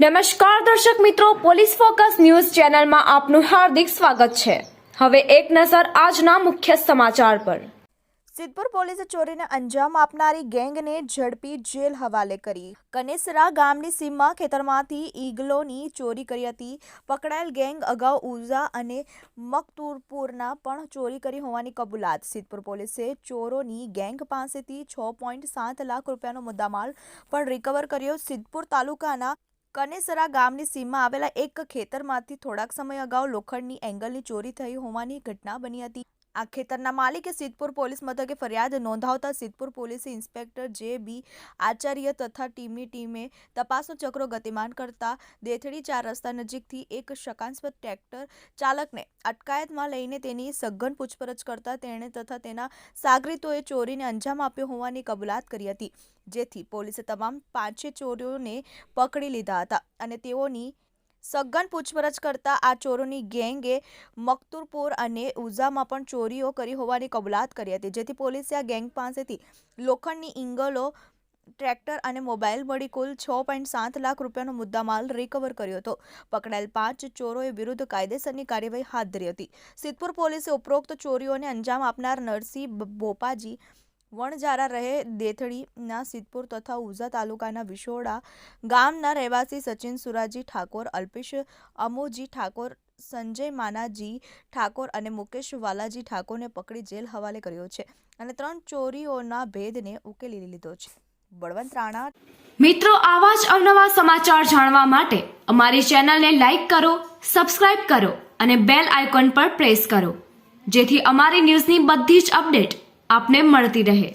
નમસ્કાર દર્શક મિત્રો, પોલીસ ફોકસ ન્યૂઝ ચેનલમાં આપનું હાર્દિક સ્વાગત છે. હવે એક નજર આજના મુખ્ય સમાચાર પર. સિદ્ધપુર પોલીસે ચોરીને અંજામ આપનારી ગેંગને ઝડપી જેલ હવાલે કરી. કનેસરા ગામની સીમમાં ખેતરમાંથી ઈગલોની ચોરી કરી હતી. પકડાયેલ ગેંગ અગાઉ ઉઝા અને મકતુરપુરના પણ ચોરી કરી હોવાની કબૂલાત. સિદ્ધપુર પોલીસે ચોરોની ગેંગ પાસેથી છ પોઈન્ટ સાત લાખ રૂપિયાનો મુદ્દામાલ પણ રિકવર કર્યો. સિદ્ધપુર તાલુકાના કનેસરા ગામની સીમમાં આવેલા એક ખેતરમાંથી થોડાક સમય અગાઉ લોખંડની એંગલની ચોરી થઈ હોવાની ઘટના બની હતી. આ ખેતરના માલિકે સિદ્ધપુર પોલીસ મથકે ફરિયાદ નોંધાવતા સિદ્ધપુર પોલીસ ઇન્સ્પેક્ટર જે બી આચાર્ય તથા ટીમની ટીમે તપાસનો ચક્રો ગતિમાન કરતા દેથડી ચાર રસ્તા નજીકથી એક શંકાસ્પદ ટ્રેક્ટર ચાલકને અટકાયતમાં લઈને તેની સઘન પૂછપરછ કરતા તેણે તથા તેના સાગરીતોએ ચોરીને અંજામ આપ્યો હોવાની કબૂલાત કરી હતી. જેથી પોલીસે તમામ પાંચે ચોરીઓને પકડી લીધા હતા અને તેઓની સઘન પૂછપરછ કરતા આ ચોરોની ગેંગે મકતુરપુર અને ઉઝામાં પણ ચોરીઓ કરી હોવાની કબૂલાત કરી હતી, જેથી પોલીસે આ ગેંગ પાસેથી લોખંડની ઇંગલો, ટ્રેક્ટર અને મોબાઈલ મળી કુલ છ પોઈન્ટ સાત લાખ રૂપિયાનો મુદ્દામાલ રિકવર કર્યો હતો. પકડાયેલ પાંચ ચોરોએ વિરુદ્ધ કાયદેસરની કાર્યવાહી હાથ ધરી હતી. સિદ્ધપુર પોલીસે ઉપરોક્ત ચોરીઓને અંજામ આપનાર નરસિંહ ભોપાજી વણઝારા રહે દેથડીના સિદ્ધપુર તથા ઉઝા તાલુકાના વિશોડા ગામના રહેવાસી સચિન સુરાજી ઠાકોર, અલ્પેશ અમોજી ઠાકોર, સંજય માનાજી ઠાકોર અને મુકેશ વાલાજી ઠાકોરને પકડી જેલ હવાલે કર્યો છે અને ત્રણ ચોરીઓના ભેદને ઉકેલી લીધો છે. બળવંત રાણા મિત્રો, આવા જ અવનવા સમાચાર જાણવા માટે અમારી ચેનલને લાઈક કરો, સબસ્ક્રાઇબ કરો અને બેલ આઇકોન પર પ્રેસ કરો. જેથી અમારી ન્યૂઝની બધી જ અપડેટ આપને મળતી રહે.